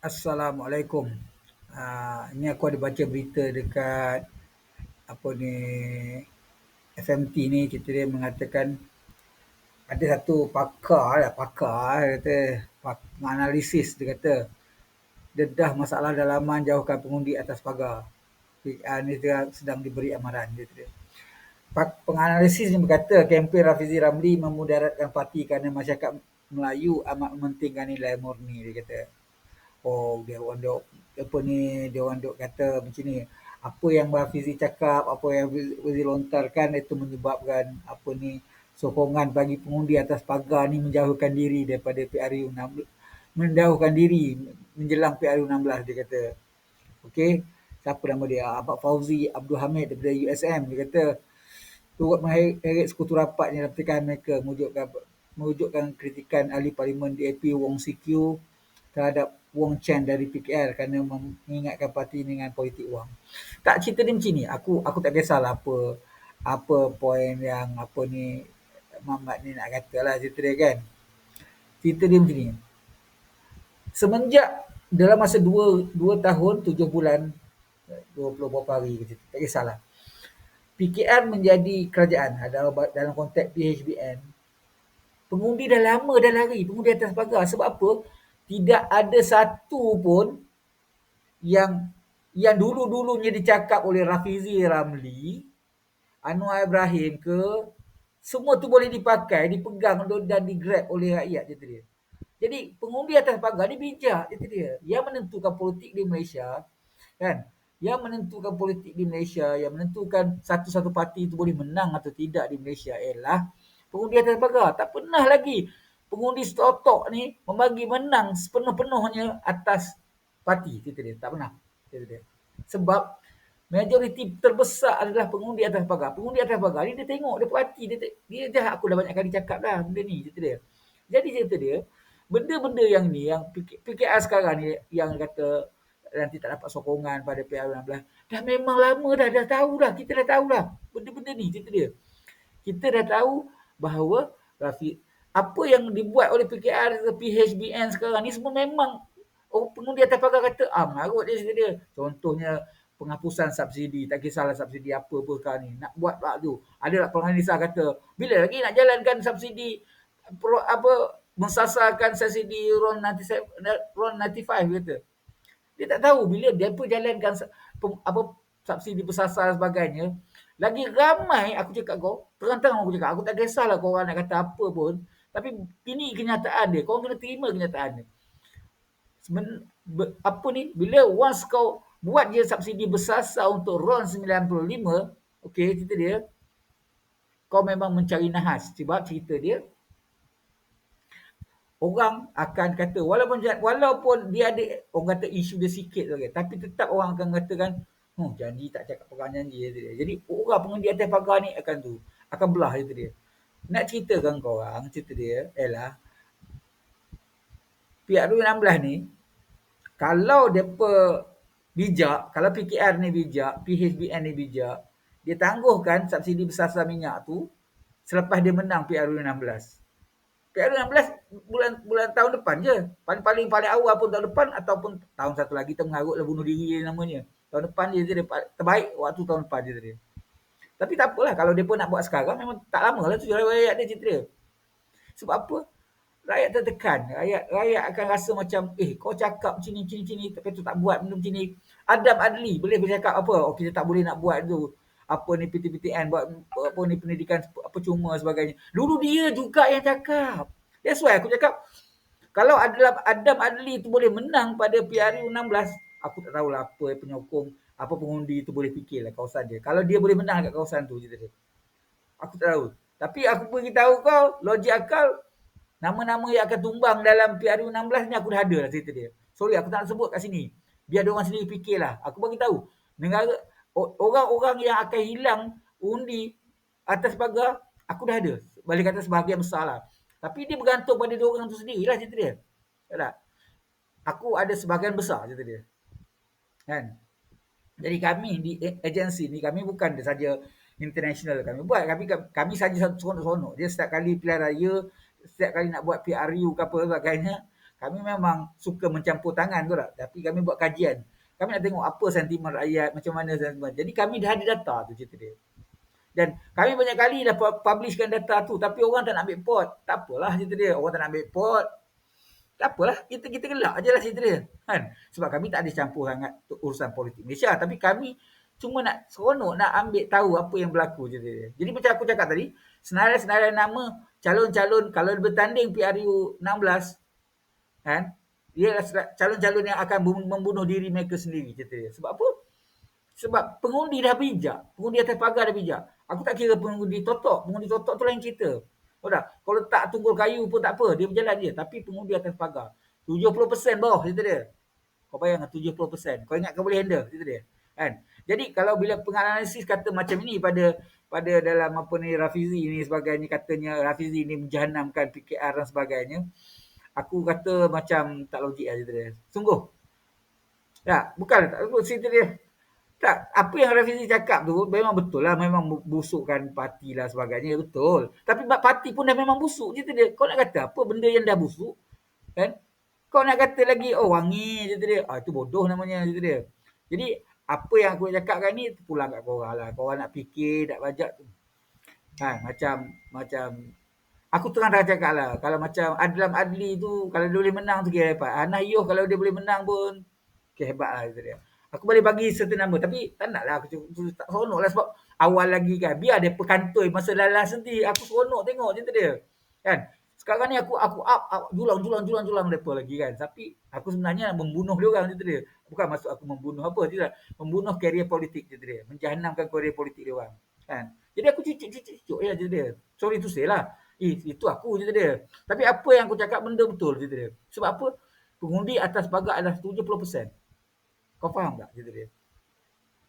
Assalamualaikum. Uh, ini aku ada baca berita dekat apa ni FMT ni cerita dia mengatakan ada satu pakar lah pakar kata menganalisis dia kata dedah masalah dalaman jauhkan pengundi atas pagar. PR ni dia sedang diberi amaran dia kata. Penganalisis ni berkata kempen Rafizi Ramli memudaratkan parti kerana masyarakat Melayu amat mementingkan nilai murni dia kata. Oh dia orang duk apa ni dia orang duk kata macam ni. Apa yang Rafizi cakap, apa yang Rafizi lontarkan itu menyebabkan apa ni sokongan bagi pengundi atas pagar ni menjauhkan diri daripada PRU 16 menjauhkan diri menjelang PRU 16 dia kata. Okey, siapa nama dia? Abang Fauzi Abdul Hamid daripada USM dia kata turut mengheret sekutu rapatnya dalam pertikaian mereka mewujudkan mewujudkan kritikan ahli parlimen DAP Wong CQ terhadap Wong Chen dari PKR kerana mengingatkan parti dengan politik wang. Tak cerita dia macam ni. Aku aku tak kisahlah apa apa poin yang apa ni Muhammad ni nak kata lah cerita dia kan. Cerita dia macam ni. Semenjak dalam masa 2, 2 tahun 7 bulan 20 berapa hari ke tak kisahlah. PKR menjadi kerajaan dalam, dalam konteks PHBN. Pengundi dah lama dah lari. Pengundi atas pagar. Sebab apa? Tidak ada satu pun yang yang dulu-dulunya dicakap oleh Rafizi Ramli, Anwar Ibrahim ke, semua tu boleh dipakai, dipegang dan digrab oleh rakyat kata dia. Jadi pengundi atas pagar ni bijak kata dia. Yang menentukan politik di Malaysia kan. Yang menentukan politik di Malaysia, yang menentukan satu-satu parti itu boleh menang atau tidak di Malaysia ialah pengundi atas pagar. Tak pernah lagi pengundi stotok ni membagi menang sepenuh-penuhnya atas parti kata dia. Tak pernah kata dia. Sebab Majoriti terbesar adalah pengundi atas pagar. Pengundi atas pagar ni dia tengok, dia perhati. Dia, dia dah aku dah banyak kali cakap dah benda ni. Cerita dia. Jadi cerita dia, benda-benda yang ni, yang PKR sekarang ni, yang kata nanti tak dapat sokongan pada PR16, dah memang lama dah, dah tahu dah. Kita dah tahu dah benda-benda ni, cerita dia. Kita dah tahu bahawa Rafiq, apa yang dibuat oleh PKR PHBN sekarang ni semua memang oh, pengundi atas pagar kata, ah mengarut dia cerita dia. Contohnya, penghapusan subsidi. Tak kisahlah subsidi apa pun sekarang ni. Nak buat tak tu. Ada tak penganisa kata, bila lagi nak jalankan subsidi apa mensasarkan subsidi RON 95, RON 95 kata. Dia tak tahu bila dia pun jalankan apa subsidi bersasar sebagainya. Lagi ramai aku cakap kau, terang-terang aku cakap, aku tak kisahlah kau orang nak kata apa pun. Tapi ini kenyataan dia. Kau kena terima kenyataan dia. Seben, apa ni, bila once kau buat dia subsidi bersasar untuk RON 95, okey cerita dia, kau memang mencari nahas. Sebab cerita dia, orang akan kata, walaupun walaupun dia ada, orang kata isu dia sikit, okay, tapi tetap orang akan katakan, hmm, janji tak cakap pegang janji. Dia. Jadi orang pengendi atas pagar ni akan tu, akan belah cerita dia. Nak ceritakan kau orang, cerita dia, ialah, pihak 2016 ni, kalau mereka bijak, kalau PKR ni bijak, PHBN ni bijak, dia tangguhkan subsidi bersasar minyak tu selepas dia menang PRU 16. PRU 16 bulan bulan tahun depan je. Paling paling paling awal pun tahun depan ataupun tahun satu lagi kita mengarutlah bunuh diri namanya. Tahun depan dia, dia terbaik waktu tahun depan dia tadi. Tapi tak apalah kalau dia pun nak buat sekarang memang tak lama lah tu rakyat dia cerita. Sebab apa? rakyat tertekan. Rakyat rakyat akan rasa macam, eh kau cakap macam ni, macam ni, tapi tu tak buat benda macam ni. Adam Adli boleh bercakap apa? Oh, kita tak boleh nak buat tu. Apa ni PTPTN, buat apa ni pendidikan apa cuma sebagainya. Dulu dia juga yang cakap. That's why aku cakap, kalau Adam Adli tu boleh menang pada PRU 16, aku tak tahulah apa penyokong, apa pengundi tu boleh fikirlah kawasan dia. Kalau dia boleh menang kat kawasan tu, cerita dia. Aku tak tahu. Tapi aku beritahu kau, logik akal, Nama-nama yang akan tumbang dalam PRU 16 ni aku dah ada lah cerita dia. Sorry aku tak nak sebut kat sini. Biar dia orang sendiri fikirlah. Aku bagi tahu. Negara orang-orang yang akan hilang undi atas pagar aku dah ada. Balik kata sebahagian besar lah. Tapi dia bergantung pada dia orang tu sendiri lah cerita dia. Tak Aku ada sebahagian besar cerita dia. Kan? Jadi kami di agensi ni kami bukan saja international kami buat. Kami kami saja seronok-seronok. Dia setiap kali pilihan raya setiap kali nak buat PRU ke apa sebagainya, Kami memang suka mencampur tangan tu tak. Tapi kami buat kajian. Kami nak tengok apa sentimen rakyat, macam mana sentimen. Jadi kami dah ada data tu cerita dia. Dan kami banyak kali dah publishkan data tu tapi orang tak nak ambil pot. Tak apalah cerita dia. Orang tak nak ambil pot. Tak apalah. Kita kita gelak je lah cerita dia. Kan? Sebab kami tak ada campur sangat urusan politik Malaysia. Tapi kami cuma nak seronok nak ambil tahu apa yang berlaku cerita dia. Jadi macam aku cakap tadi. Senarai-senarai nama calon-calon kalau bertanding PRU 16. Kan? Dia calon-calon yang akan membunuh diri mereka sendiri cerita dia. Sebab apa? Sebab pengundi dah bijak. Pengundi atas pagar dah bijak. Aku tak kira pengundi totok. Pengundi totok tu lain cerita. Oh dah. Kalau tak tunggul kayu pun tak apa. Dia berjalan je. Tapi pengundi atas pagar. 70% bawah cerita dia. Kau bayangkan 70%. Kau ingat kau boleh handle cerita dia. Kan? Jadi kalau bila penganalisis kata macam ini pada pada dalam apa ni Rafizi ni sebagainya katanya Rafizi ni menjahanamkan PKR dan sebagainya. Aku kata macam tak logik lah cerita dia. Sungguh. Ya, bukan tak cerita dia. Tak, apa yang Rafizi cakap tu memang betul lah. Memang busukkan parti lah sebagainya. Betul. Tapi parti pun dah memang busuk je dia. Kau nak kata apa benda yang dah busuk? Kan? Kau nak kata lagi, oh wangi je dia. Ah, itu bodoh namanya je dia. Jadi, apa yang aku cakapkan ni pulang kat korang lah. Korang nak fikir, nak bajak tu. Ha, macam, macam Aku tengah dah cakap lah. Kalau macam Adlam Adli tu, kalau dia boleh menang tu kira hebat. Anah kalau dia boleh menang pun, kira hebat lah. Dia. Aku boleh bagi satu nama tapi tak nak lah aku tak seronok lah sebab awal lagi kan. Biar dia perkantoi masa lalas nanti. Aku seronok tengok cerita dia. Kan? Sekarang ni aku aku up, julang julang julang julang depa lagi kan. Tapi aku sebenarnya membunuh dia orang cerita dia. Bukan maksud aku membunuh apa tidak. Membunuh karier politik cerita dia. Menjahanamkan karier politik dia orang. Kan? Jadi aku cucuk-cucuk ya cerita dia. Sorry tu say lah. Eh, itu aku cerita dia. Tapi apa yang aku cakap benda betul cerita dia. Sebab apa? Pengundi atas pagar adalah 70%. Kau faham tak cerita dia?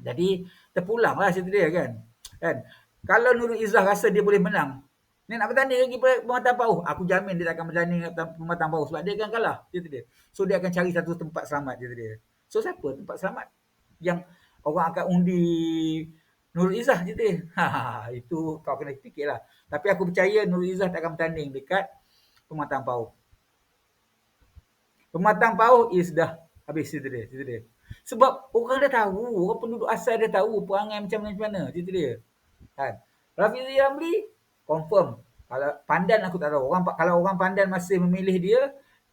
Jadi terpulanglah cerita dia kan. Kan? Kalau Nurul Izzah rasa dia boleh menang, ni nak bertanding lagi pematang pauh. Aku jamin dia akan bertanding pematang pauh sebab dia akan kalah cerita dia. So dia akan cari satu tempat selamat cerita dia. So siapa tempat selamat yang orang akan undi Nurul Izzah cerita dia. Ha, itu kau kena fikirlah. Tapi aku percaya Nurul Izzah tak akan bertanding dekat pematang pauh. Pematang pauh is dah habis cerita dia. Cerita dia. Sebab orang dah tahu, orang penduduk asal dah tahu perangai macam mana macam mana cerita dia. Kan? Rafizi Ramli confirm. Kalau pandan aku tak tahu. Orang kalau orang pandan masih memilih dia,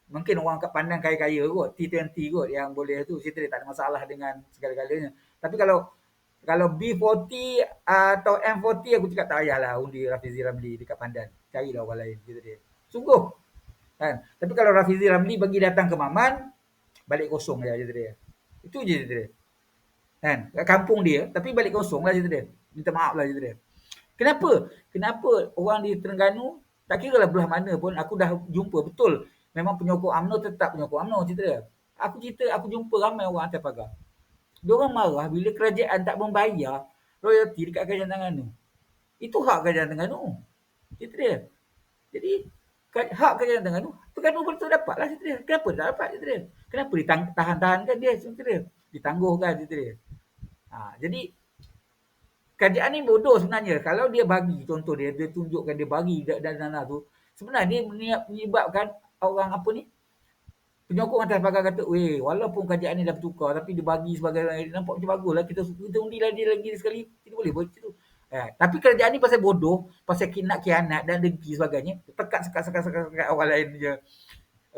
mungkin orang kat pandan kaya-kaya kot, T20 kot yang boleh tu. Cerita dia tak ada masalah dengan segala-galanya. Tapi kalau kalau B40 atau M40 aku cakap tak payahlah undi Rafizi Ramli dekat pandan. Carilah orang lain cerita dia. Sungguh. Kan? Tapi kalau Rafizi Ramli bagi datang ke Maman, balik kosong dia cerita dia. Itu je cerita dia. Kan? Kat kampung dia, tapi balik kosong lah cerita dia. Minta maaf lah cerita dia. Kenapa? Kenapa orang di Terengganu, tak kira lah belah mana pun, aku dah jumpa betul. Memang penyokong UMNO tetap penyokong UMNO cerita dia. Aku cerita, aku jumpa ramai orang atas pagar. Dia orang marah bila kerajaan tak membayar royalty dekat kerajaan Terengganu. Itu hak kerajaan Terengganu. Cerita dia. Jadi, hak kerajaan Terengganu, Terengganu betul dapat lah cerita dia. Kenapa tak dapat cerita dia? Kenapa ditahan-tahankan dia cerita dia? Ditangguhkan cerita dia. Ha, jadi kerajaan ni bodoh sebenarnya. Kalau dia bagi contoh dia, dia tunjukkan dia bagi dan dana tu. Sebenarnya dia menyebabkan orang apa ni? Penyokong atas pagar kata, weh, walaupun kerajaan ni dah bertukar, tapi dia bagi sebagai nampak macam bagus lah. Kita, kita undi lagi, lagi sekali, kita boleh buat itu. Eh, tapi kerajaan ni pasal bodoh, pasal nak kianat dan dengki sebagainya, tekat sekat sekat sekat sekat orang lain je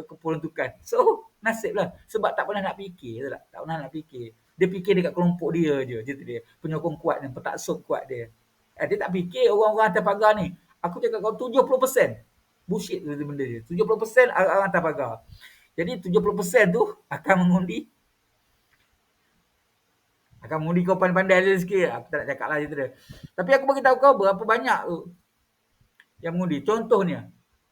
keperuntukan. So, nasib lah. Sebab tak pernah nak fikir. Tak, tak pernah nak fikir. Dia fikir dekat kelompok dia je. Gitu dia. Penyokong kuat dan petaksub kuat dia. Eh, dia tak fikir orang-orang atas pagar ni. Aku cakap kau 70%. Bullshit tu benda dia. 70% orang atas pagar. Jadi 70% tu akan mengundi. Akan mengundi kau pandai-pandai dia sikit. Aku tak nak cakap lah dia. Tapi aku bagi tahu kau berapa banyak tu yang mengundi. Contohnya,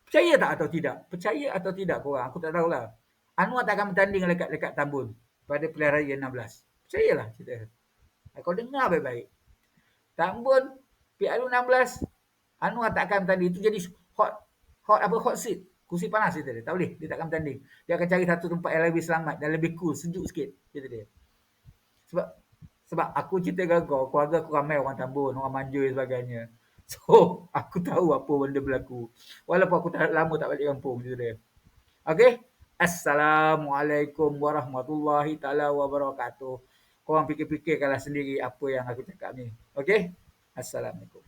Percaya tak atau tidak? Percaya atau tidak korang? Aku tak tahulah. Anwar tak akan bertanding dekat dekat Tambun pada pilihan raya 16. Percayalah cerita. Kau dengar baik-baik. Tambun PRU 16 Anwar tak akan bertanding. Itu jadi hot hot apa hot seat. Kursi panas cerita dia. Tak boleh. Dia tak akan bertanding. Dia akan cari satu tempat yang lebih selamat dan lebih cool. Sejuk sikit. Cerita dia. Sebab sebab aku cerita dengan kau. Keluarga aku ramai orang Tambun. Orang Manjur dan sebagainya. So, aku tahu apa benda berlaku. Walaupun aku tak lama tak balik kampung macam dia. Okay? Assalamualaikum warahmatullahi taala wabarakatuh. Korang fikir-fikirkanlah sendiri apa yang aku cakap ni. Okey? Assalamualaikum.